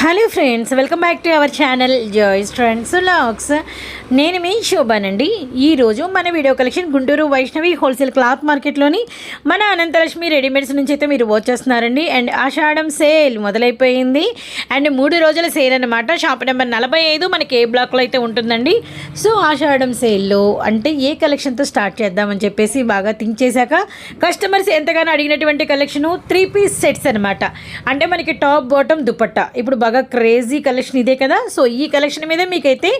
Hello friends welcome back to our channel joys friends lakhs నేను మీ శోభానండి. ఈరోజు మన video collection Guntur Vaishnavi wholesale cloth మార్కెట్లోని మన అనంతలక్ష్మి రెడీమేడ్స్ నుంచి అయితే మీరు వచ్చేస్తున్నారండి అండ్ ఆషాఢం సేల్ మొదలైపోయింది. అండ్ మూడు రోజుల సేల్ అనమాట షాప్ నెంబర్ నలభై ఐదు మనకి ఏ బ్లాక్లో అయితే ఉంటుందండి. సో ఆషాఢం సేల్లో అంటే ఏ కలెక్షన్తో స్టార్ట్ చేద్దామని చెప్పేసి బాగా థింక్ చేశాక కస్టమర్స్ ఎంతగానో అడిగినటువంటి కలెక్షను త్రీ పీస్ సెట్స్ అనమాట అంటే మనకి టాప్ బాటమ్ దుపట్టా. ఇప్పుడు బాగా క్రేజీ కలెక్షన్ ఇదే కదా? సో ఈ కలెక్షన్ మీద మీకైతే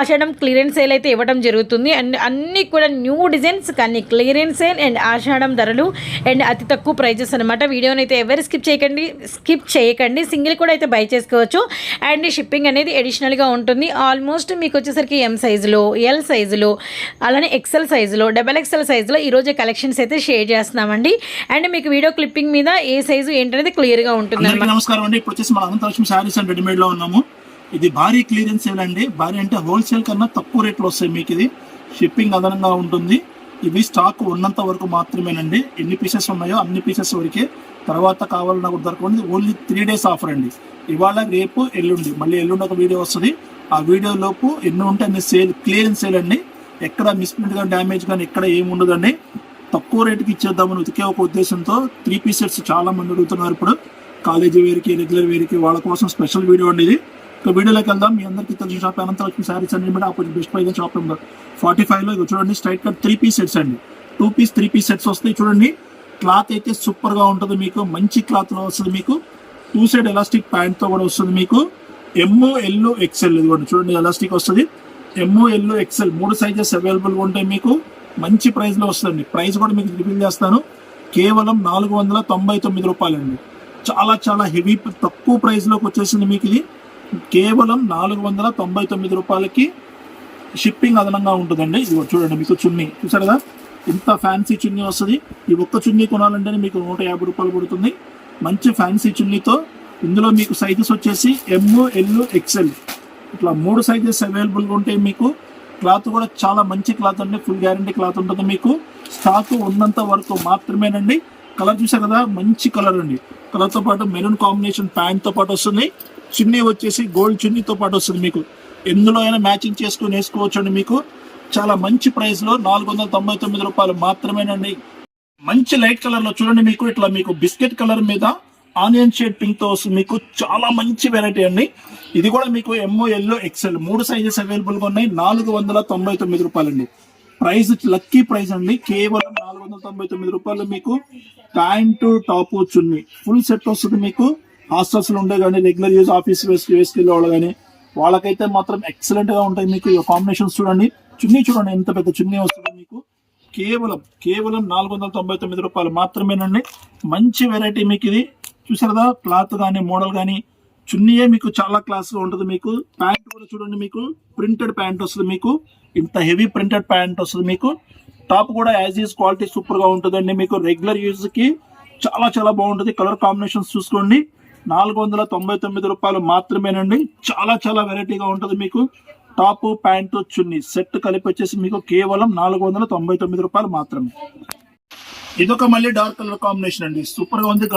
ఆషాఢం క్లియరెన్స్ సేల్ అయితే ఇవ్వడం జరుగుతుంది. అండ్ అన్నీ కూడా న్యూ డిజైన్స్ కానీ క్లియరెన్స్ సేల్ అండ్ ఆషాఢం ధరలు అండ్ అతి తక్కువ ప్రైజెస్ అనమాట వీడియోని అయితే ఎవరు స్కిప్ చేయకండి స్కిప్ చేయకండి. సింగిల్ కూడా అయితే బై చేసుకోవచ్చు. అండ్ షిప్పింగ్ అనేది అడిషనల్గా ఉంటుంది. ఆల్మోస్ట్ మీకు వచ్చేసరికి ఎం సైజులో ఎల్ సైజులో అలానే ఎక్సెల్ సైజులో డబల్ ఎక్సెల్ సైజులో ఈరోజు కలెక్షన్స్ అయితే షేర్ చేస్తున్నామండి. అండ్ మీకు వీడియో క్లిప్పింగ్ మీద ఏ సైజు ఏంటనేది క్లియర్గా ఉంటుంది నమస్కారం అండి. ఇప్పుడు వచ్చేసి మన అనంతలక్ష్మి శారీస్ పర్సెంట్ రెడీమేడ్లో ఉన్నాము. ఇది భారీ క్లియరెన్స్ సేల్ అండి. భారీ అంటే హోల్సేల్ కన్నా తక్కువ రేట్లో వస్తాయి మీకు ఇది. షిప్పింగ్ అదనంగా ఉంటుంది. ఇవి స్టాక్ ఉన్నంత వరకు మాత్రమేనండి. ఎన్ని పీసెస్ ఉన్నాయో అన్ని పీసెస్ వరకే. తర్వాత కావాలన్నా కూడా దొరకండి ఓన్లీ త్రీ డేస్ ఆఫర్ అండి. ఇవాళ రేపు ఎల్లుండి మళ్ళీ ఎల్లుండి ఒక వీడియో వస్తుంది. ఆ వీడియోలోపు ఎన్ని ఉంటే అన్ని సేల్ క్లియరెన్స్ సేల్ అండి. ఎక్కడ మిస్ప్రింట్ కానీ డ్యామేజ్ కానీ ఎక్కడ ఏమి ఉండదండి. తక్కువ రేటుకి ఇచ్చేద్దామని ఉతికే ఒక ఉద్దేశంతో త్రీ పీసెస్ చాలా మంది అడుగుతున్నారు ఇప్పుడు. కాలేజీ వేర్కి రెగ్యులర్ వేర్కి వాళ్ళ కోసం స్పెషల్ వీడియో అనేది. ఇది ఇక వీడియోలోకి వెళ్దాం. మీ అందరికీ తెలిసిన షాప్ అనంతలక్ష్మి శారీస్ అండి కూడా opposite best price shop number forty ఫైవ్లో ఇది చూడండి straight cut three piece sets అండి. Two piece three piece sets వస్తాయి చూడండి. క్లాత్ అయితే సూపర్గా ఉంటుంది మీకు. మంచి క్లాత్లో వస్తుంది మీకు. టూ సైడ్ ఎలాస్టిక్ ప్యాంట్తో కూడా వస్తుంది మీకు. ఎమ్ఓ ఎల్లు ఎక్సెల్ ఇది చూడండి ఎలాస్టిక్ వస్తుంది. ఎమ్ఓ ఎల్లు ఎక్సెల్ మూడు సైజెస్ అవైలబుల్గా ఉంటాయి మీకు. మంచి ప్రైస్లో వస్తుంది. ప్రైస్ కూడా మీకు రిపీల్ చేస్తాను. కేవలం నాలుగు వందల తొంభై తొమ్మిది రూపాయలండి. చాలా చాలా హెవీ తక్కువ ప్రైస్లోకి వచ్చేసింది మీకు ఇది. కేవలం నాలుగు వందల తొంభై తొమ్మిది రూపాయలకి షిప్పింగ్ అదనంగా ఉంటుందండి. ఇది చూడండి మీకు చున్నీ. చూసారు కదా? ఇంత ఫ్యాన్సీ చున్నీ వస్తుంది. ఈ ఒక్క చున్నీ కొనాలంటేనే మీకు నూట యాభై రూపాయలు పడుతుంది. మంచి ఫ్యాన్సీ చున్నీతో ఇందులో మీకు సైజెస్ వచ్చేసి ఎమ్ ఎల్ ఎక్సెల్ ఇట్లా మూడు సైజెస్ అవైలబుల్గా ఉంటాయి మీకు. క్లాత్ కూడా చాలా మంచి క్లాత్ అండి. ఫుల్ గ్యారంటీ క్లాత్ ఉంటుంది మీకు. స్టాక్ ఉన్నంత వరకు మాత్రమేనండి. కలర్ చూసారు కదా మంచి కలర్ అండి. కలర్తో పాటు మెరూన్ కాంబినేషన్ ప్యాంట్తో పాటు వస్తుంది. చున్నీ వచ్చేసి గోల్డ్ చున్నీతో పాటు వస్తుంది మీకు. ఎందులో అయినా మ్యాచింగ్ చేసుకుని వేసుకోవచ్చు అండి మీకు. చాలా మంచి ప్రైస్లో నాలుగు వందల తొంభై తొమ్మిది రూపాయలు మాత్రమేనండి. మంచి లైట్ కలర్లో చూడండి మీకు ఇట్లా మీకు బిస్కెట్ కలర్ మీద ఆనియన్ షేడ్ పింక్తో వస్తుంది మీకు. చాలా మంచి వెరైటీ అండి. ఇది కూడా మీకు ఎంఓ ఎల్లో ఎక్సెల్ మూడు సైజెస్ అవైలబుల్గా ఉన్నాయి. నాలుగు వందల తొంభై తొమ్మిది రూపాయలండి. ప్రైస్ లక్కీ ప్రైస్ అండి. కేవలం తొంభై తొమ్మిది రూపాయలు మీకు pant top chunni. Full set వస్తుంది మీకు. హాస్టల్స్లో ఉండే కానీ రెగ్యులర్ యూజ్ ఆఫీస్ వేసుకు వేసుకెళ్ళే వాళ్ళు కానీ వాళ్ళకైతే మాత్రం ఎక్సలెంట్గా ఉంటాయి మీకు కాంబినేషన్స్ చూడండి. చున్నీ చూడండి ఎంత పెద్ద చున్నీ వస్తుంది మీకు. కేవలం కేవలం నాలుగు వందల తొంభై తొమ్మిది రూపాయలు మాత్రమేనండి. మంచి వెరైటీ మీకు ఇది. చూసారదా క్లాత్ కానీ మోడల్ కానీ చున్నీయే మీకు చాలా క్లాస్గా ఉంటుంది మీకు. ప్యాంట్ కూడా చూడండి మీకు. ప్రింటెడ్ ప్యాంట్ వస్తుంది మీకు. ఇంత హెవీ ప్రింటెడ్ ప్యాంట్ వస్తుంది మీకు. టాప్ కూడా యాజ్ ఈజ్ క్వాలిటీ సూపర్గా ఉంటుందండి. మీకు రెగ్యులర్ యూజ్కి చాలా చాలా బాగుంటుంది. కలర్ కాంబినేషన్స్ చూసుకోండి. నాలుగు వందల తొంభై తొమ్మిది రూపాయలు మాత్రమేనండి. చాలా చాలా వెరైటీగా ఉంటుంది మీకు. టాప్ ప్యాంటు చున్నీ. సెట్ కలిపి వచ్చేసి మీకు కేవలం నాలుగు వందల తొంభై తొమ్మిది రూపాయలు మాత్రమే. ఇదొక మళ్ళీ డార్క్ కలర్ కాంబినేషన్ అండి. సూపర్గా ఉంది.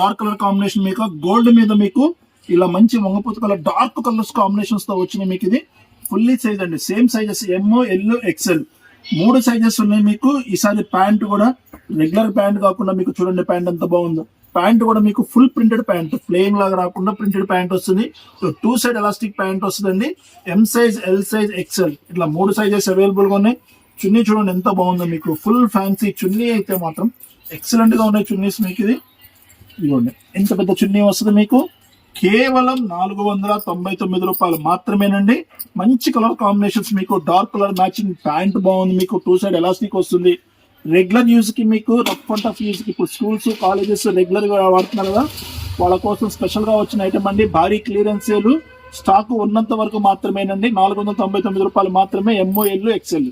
డార్క్ కలర్ కాంబినేషన్ మీకు. గోల్డ్ మీద మీకు ఇలా మంచి వంగపూత కలర్ డార్క్ కలర్స్ కాంబినేషన్స్తో వచ్చినాయి మీకు ఇది. ఫుల్లీ సైజ్ అండి. Same sizes M L XL మూడు సైజెస్ ఉన్నాయి మీకు. ఈసారి ప్యాంట్ కూడా రెగ్యులర్ ప్యాంట్ కాకుండా మీకు చూడండి ప్యాంట్ ఎంత బాగుందో. ప్యాంట్ కూడా మీకు ఫుల్ ప్రింటెడ్ ప్యాంట్. ప్లెయిన్ లాగా రాకుండా ప్రింటెడ్ ప్యాంట్ వస్తుంది. టూ సైడ్ ఎలాస్టిక్ ప్యాంట్ వస్తుందండి. M size L size XL ఇట్లా మూడు సైజెస్ అవైలబుల్గా ఉన్నాయి. చున్నీ చూడండి ఎంత బాగుందో మీకు. ఫుల్ ఫ్యాన్సీ చున్నీ అయితే మాత్రం ఎక్సలెంట్గా ఉన్నాయి చున్నీస్ మీకు ఇది. ఇదిగోండి. ఎంత పెద్ద చున్నీ వస్తుంది మీకు. కేవలం నాలుగు వందల తొంభై తొమ్మిది రూపాయలు మాత్రమేనండి. మంచి కలర్ కాంబినేషన్స్ మీకు డార్క్ కలర్ మ్యాచింగ్ ప్యాంట్ బాగుంది మీకు టూ సైడ్ ఎలాస్టిక్ వస్తుంది. రెగ్యులర్ యూజ్కి మీకు రఫ్ అండ్ టఫ్ యూజ్కి ఇప్పుడు స్కూల్స్ కాలేజెస్ రెగ్యులర్గా వాడుతున్నారు కదా. వాళ్ళ కోసం స్పెషల్గా వచ్చిన ఐటమ్ అండి భారీ క్లియరెన్స్ సేలు స్టాక్ ఉన్నంత వరకు మాత్రమేనండి. నాలుగు వందల తొంభై తొమ్మిది రూపాయలు మాత్రమే ఎంఓ ఎల్ ఎక్సెల్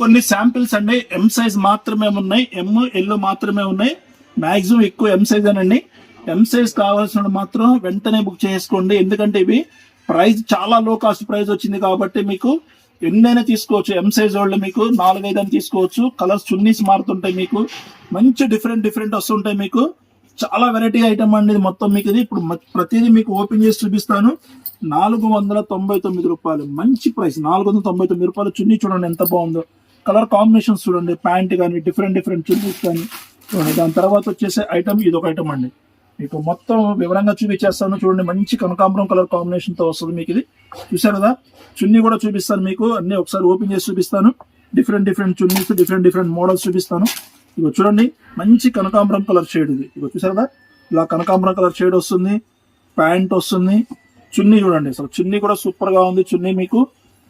కొన్ని శాంపిల్స్ అండి ఎం సైజ్ మాత్రమే ఉన్నాయి ఎమ్ ఎల్ మాత్రమే ఉన్నాయి. మాక్సిమం ఎక్కువ ఎం సైజ్ అనండి. ఎం సైజ్ కావాల్సిన మాత్రం వెంటనే బుక్ చేసుకోండి. ఎందుకంటే ఇవి ప్రైస్ చాలా లో కాస్ట్ ప్రైస్ వచ్చింది కాబట్టి మీకు ఎన్నైనా తీసుకోవచ్చు. ఎం సైజ్ వాళ్ళు మీకు నాలుగైదు అని తీసుకోవచ్చు. కలర్స్ చున్నీస్ మారుతుంటాయి మీకు. మంచి డిఫరెంట్ డిఫరెంట్ వస్తుంటాయి మీకు. చాలా వెరైటీ ఐటమ్ అండి ఇది. మొత్తం మీకు ఇది. ఇప్పుడు ప్రతిదీ మీకు ఓపెన్ చేసి చూపిస్తాను. నాలుగు వందల తొంభై తొమ్మిది రూపాయలు. మంచి ప్రైస్ నాలుగు వందల తొంభై తొమ్మిది రూపాయలు. చున్నీ చూడండి ఎంత బాగుందో. కలర్ కాంబినేషన్స్ చూడండి. ప్యాంట్ కానీ డిఫరెంట్ డిఫరెంట్ చున్నీస్ కానీ. దాని తర్వాత వచ్చేసే ఐటమ్ ఇది ఒక ఐటమ్ అండి. మీకు మొత్తం వివరంగా చూపించేస్తాను. చూడండి మంచి కనకాంబరం కలర్ కాంబినేషన్తో వస్తుంది మీకు ఇది. చూసారు కదా? చున్నీ కూడా చూపిస్తాను మీకు. అన్ని ఒకసారి ఓపెన్ చేసి చూపిస్తాను. Different different chunnis different different models చూపిస్తాను. ఇగో చూడండి మంచి కనకాంబరం కలర్ షేడ్ ఇది. ఇగో చూసారు కదా? ఇలా కనకాంబరం కలర్ షేడ్ వస్తుంది. ప్యాంట్ వస్తుంది. చున్నీ చూడండి. అసలు చున్నీ కూడా సూపర్గా ఉంది. చున్నీ మీకు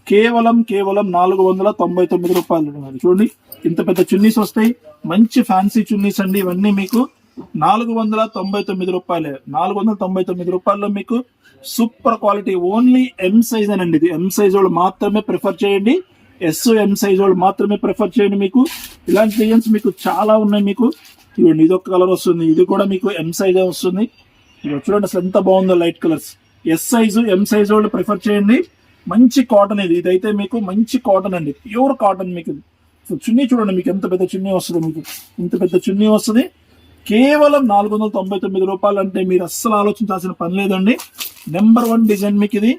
కేవలం కేవలం నాలుగు వందల తొంభై తొమ్మిది రూపాయలు. చూడండి ఇంత పెద్ద చున్నీస్ వస్తాయి. మంచి ఫ్యాన్సీ చున్నీస్ అండి. ఇవన్నీ మీకు నాలుగు వందల తొంభై తొమ్మిది రూపాయలే. నాలుగు వందల తొంభై తొమ్మిది రూపాయల్లో మీకు super quality only M size అనండి ఇది. ఎం సైజ్ వాళ్ళు మాత్రమే ప్రిఫర్ చేయండి. ఎస్ ఎం సైజ్ వాళ్ళు మాత్రమే ప్రిఫర్ చేయండి మీకు. ఇలాంటి డిజైన్స్ మీకు చాలా ఉన్నాయి మీకు. ఇదిగోండి ఇది ఒక కలర్ వస్తుంది. ఇది కూడా మీకు ఎం సైజ్ వస్తుంది. ఇదిగో చూడండి అసలు ఎంత బాగుందో light colours. S size M size వాళ్ళు ప్రిఫర్ చేయండి. మంచి కాటన్ ఇది. ఇదైతే మీకు మంచి కాటన్ అండి. ప్యూర్ కాటన్ మీకు. ఇది. చున్నీ చూడండి మీకు ఎంత పెద్ద చున్నీ వస్తుంది మీకు. ఇంత పెద్ద చున్నీ వస్తుంది. కేవలం నాలుగు వందల తొంభై తొమ్మిది రూపాయలు అంటే మీరు అస్సలు ఆలోచించాల్సిన పని లేదండి. నెంబర్ వన్ డిజైన్ మీకు ఇది.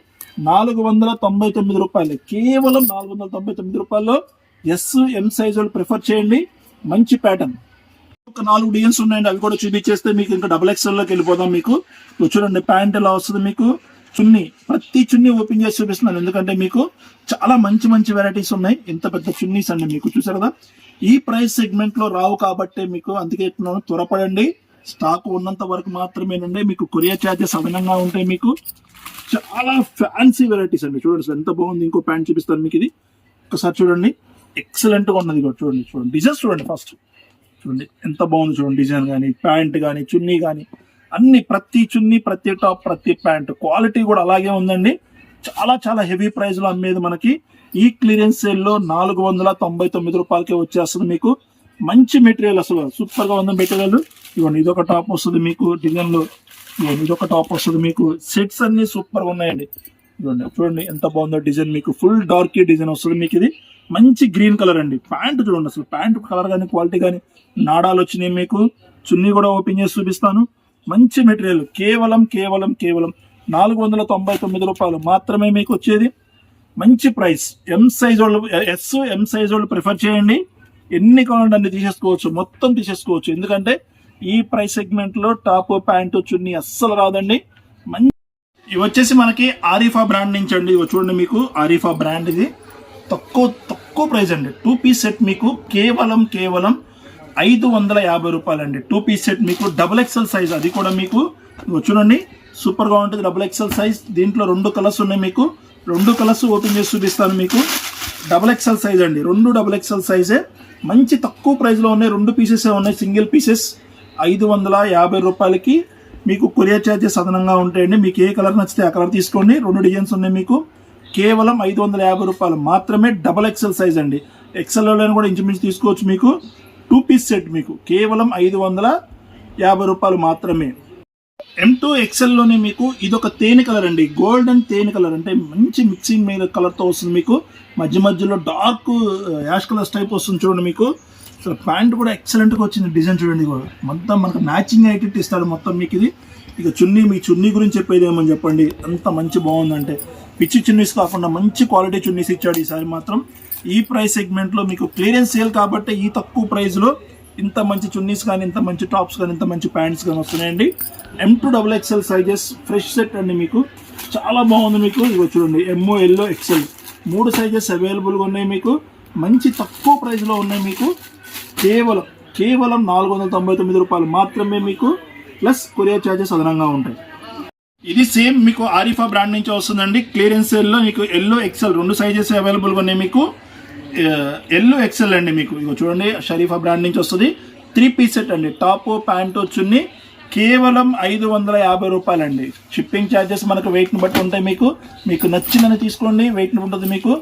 నాలుగు వందల తొంభై తొమ్మిది రూపాయలు. కేవలం నాలుగు వందల తొంభై తొమ్మిది రూపాయల్లో ఎస్ ఎం సైజ్ వాళ్ళు ప్రిఫర్ చేయండి. మంచి ప్యాటర్న్ ఒక నాలుగు డిజైన్స్ ఉన్నాయండి. అవి కూడా చూపించేస్తే మీకు ఇంకా డబుల్ ఎక్స్ఎల్లోకి వెళ్ళిపోదాం మీకు. చూడండి ప్యాంట్ ఎలా వస్తుంది మీకు. చున్నీ ప్రతి చున్నీ ఓపెన్ చేసి చూపిస్తున్నాను. ఎందుకంటే మీకు చాలా మంచి మంచి వెరైటీస్ ఉన్నాయి. ఇంత పెద్ద చున్నీస్ అండి మీకు చూసారు కదా? ఈ ప్రైస్ సెగ్మెంట్లో రావు కాబట్టి మీకు అందుకే చెప్తున్నాను త్వరపడండి. స్టాక్ ఉన్నంత వరకు మాత్రమేనండి. మీకు కొరియర్ ఛార్జెస్ అదనంగా ఉంటాయి మీకు. చాలా ఫ్యాన్సీ వెరైటీస్ అండి. చూడండి సార్ ఎంత బాగుంది. ఇంకో ప్యాంట్ చూపిస్తాను మీకు ఇది. ఒకసారి చూడండి. ఎక్సలెంట్గా ఉన్నది కూడా చూడండి చూడండి. డిజైన్స్ చూడండి ఫస్ట్ చూడండి ఎంత బాగుంది చూడండి డిజైన్ కానీ ప్యాంట్ కానీ చున్నీ కానీ అన్ని ప్రతి చున్నీ ప్రతి టాప్ ప్రతి ప్యాంట్. క్వాలిటీ కూడా అలాగే ఉందండి. చాలా చాలా హెవీ ప్రైస్లో అమ్మేది మనకి. ఈ క్లియరెన్స్ సేల్లో నాలుగు వందల తొంభై తొమ్మిది రూపాయలకే వచ్చేస్తుంది మీకు. మంచి మెటీరియల్ అసలు. సూపర్గా ఉంది మెటీరియల్. ఇవ్వండి ఇదొక టాప్ వస్తుంది మీకు. డిజైన్లో ఇదిగోండి ఇదొక టాప్ వస్తుంది మీకు. సెట్స్ అన్ని సూపర్గా ఉన్నాయండి. ఇదిగోండి చూడండి ఎంత బాగుందో డిజైన్ మీకు. ఫుల్ డార్క్ డిజైన్ వస్తుంది మీకు ఇది. మంచి గ్రీన్ కలర్ అండి. ప్యాంట్ చూడండి అసలు. ప్యాంట్ కలర్ కానీ క్వాలిటీ కానీ నాడాలు వచ్చినాయి మీకు. చున్నీ కూడా ఓపెన్ చేసి చూపిస్తాను. మంచి మెటీరియల్ కేవలం కేవలం కేవలం నాలుగు వందల తొంభై తొమ్మిది రూపాయలు మాత్రమే మీకు వచ్చేది. మంచి ప్రైస్. ఎం సైజ్ వాళ్ళు ఎస్ ఎం సైజ్ వాళ్ళు ప్రిఫర్ చేయండి. ఎన్ని కావాలంటే అన్ని తీసేసుకోవచ్చు. మొత్తం తీసేసుకోవచ్చు. ఎందుకంటే ఈ ప్రైస్ సెగ్మెంట్లో టాప్ ప్యాంటు చున్నీ అస్సలు రాదండి. మంచి ఇవి వచ్చేసి మనకి ఆరిఫా బ్రాండ్ నుంచి అండి. ఇవి చూడండి మీకు ఆరిఫా బ్రాండ్ ఇది. తక్కువ తక్కువ ప్రైస్ అండి. టూ పీస్ సెట్ మీకు కేవలం కేవలం ఐదు వందల యాభై రూపాయలు అండి టూ పీస్ సెట్ మీకు డబుల్ ఎక్సెల్ సైజ్ అది కూడా మీకు చూడండి సూపర్గా ఉంటుంది డబుల్ ఎక్సెల్ సైజ్ దీంట్లో రెండు కలర్స్ ఉన్నాయి మీకు. రెండు కలర్స్ ఓపెన్ చేసి చూపిస్తాను మీకు. డబుల్ ఎక్సెల్ సైజ్ అండి. రెండు డబుల్ ఎక్సెల్ సైజే మంచి తక్కువ ప్రైస్లో ఉన్నాయి. రెండు పీసెస్ ఉన్నాయి. సింగిల్ పీసెస్ ఐదు వందల యాభై రూపాయలకి మీకు కొరియర్ ఛార్జెస్ అదనంగా ఉంటాయండి. మీకు ఏ కలర్ నచ్చితే ఆ కలర్ తీసుకోండి. రెండు డిజైన్స్ ఉన్నాయి మీకు. కేవలం ఐదు వందల యాభై రూపాయలు మాత్రమే డబల్ ఎక్సెల్ సైజ్ అండి. ఎక్సెల్లో కూడా ఇంచుమించు తీసుకోవచ్చు మీకు. టూ పీస్ సెట్ మీకు. కేవలం ఐదు వందల యాభై రూపాయలు మాత్రమే. ఎం టూ ఎక్సెల్లోనే మీకు ఇదొక తేనె కలర్ అండి. గోల్డెన్ తేనె కలర్ అంటే మంచి మిక్సింగ్ మీద కలర్తో వస్తుంది మీకు. మధ్య మధ్యలో డార్క్ యాష్ కలర్స్ టైప్ వస్తుంది చూడండి మీకు. అసలు ప్యాంట్ కూడా ఎక్సలెంట్గా వచ్చింది డిజైన్ చూడండి మొత్తం మనకు మ్యాచింగ్ ఐటెట్ ఇస్తాడు మొత్తం మీకు ఇది. ఇక చున్నీ మీ చున్నీ గురించి చెప్పేది ఏమని చెప్పండి. అంత మంచి బాగుందంటే. పిచ్చి చున్నీస్ కాకుండా మంచి క్వాలిటీ చున్నీస్ ఇచ్చాడు ఈసారి మాత్రం. ఈ ప్రైస్ సెగ్మెంట్లో మీకు క్లియరెన్స్ సేల్ కాబట్టి ఈ తక్కువ ప్రైస్లో ఇంత మంచి చున్నీస్ కానీ ఇంత మంచి టాప్స్ కానీ ఇంత మంచి ప్యాంట్స్ కానీ వస్తున్నాయండి. M two double XL sizes fresh set అండి మీకు. చాలా బాగుంది మీకు. ఇవి చూడండి ఎంఓ ఎల్లో ఎక్సెల్ మూడు సైజెస్ అవైలబుల్గా ఉన్నాయి మీకు. మంచి తక్కువ ప్రైస్లో ఉన్నాయి మీకు. కేవలం కేవలం నాలుగు వందల తొంభై తొమ్మిది రూపాయలు మాత్రమే మీకు. ప్లస్ కొరియర్ ఛార్జెస్ అదనంగా ఉంటాయి. ఇది సేమ్ మీకు ఆరిఫా బ్రాండ్ నుంచి వస్తుందండి. క్లియరెన్స్ సేల్లో మీకు ఎల్లో ఎక్సెల్ రెండు సైజెస్ అవైలబుల్గా ఉన్నాయి మీకు. ఎల్లో ఎక్సెల్ అండి మీకు. ఇగో చూడండి షరీఫా బ్రాండ్ నుంచి వస్తుంది. త్రీ పీస్ సెట్ అండి. Top pant chunni. కేవలం ఐదు వందల యాభై రూపాయలండి. షిప్పింగ్ ఛార్జెస్ మనకు వెయిట్ని బట్టి ఉంటాయి మీకు. మీకు నచ్చిందని తీసుకోండి వెయిట్ని ఉంటుంది మీకు.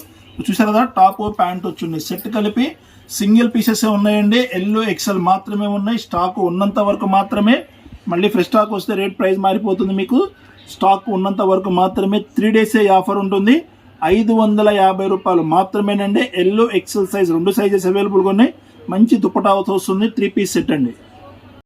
చూసారు కదా టాప్ ప్యాంట్ వచ్చింది సెట్ కలిపి సింగిల్ పీసెస్ ఉన్నాయండి. ఎల్లో ఎక్సెల్ మాత్రమే ఉన్నాయి. స్టాక్ ఉన్నంత వరకు మాత్రమే. మళ్ళీ ఫ్రెష్ స్టాక్ వస్తే రేట్ ప్రైస్ మారిపోతుంది మీకు. స్టాక్ ఉన్నంత వరకు మాత్రమే త్రీ డేసే ఆఫర్ ఉంటుంది. ఐదు వందల యాభై రూపాయలు మాత్రమేనండి. ఎల్లో ఎక్సెల్ సైజ్ రెండు సైజెస్ అవైలబుల్గా ఉన్నాయి మంచి దుప్పటావతో వస్తుంది. త్రీ పీస్ సెట్ అండి.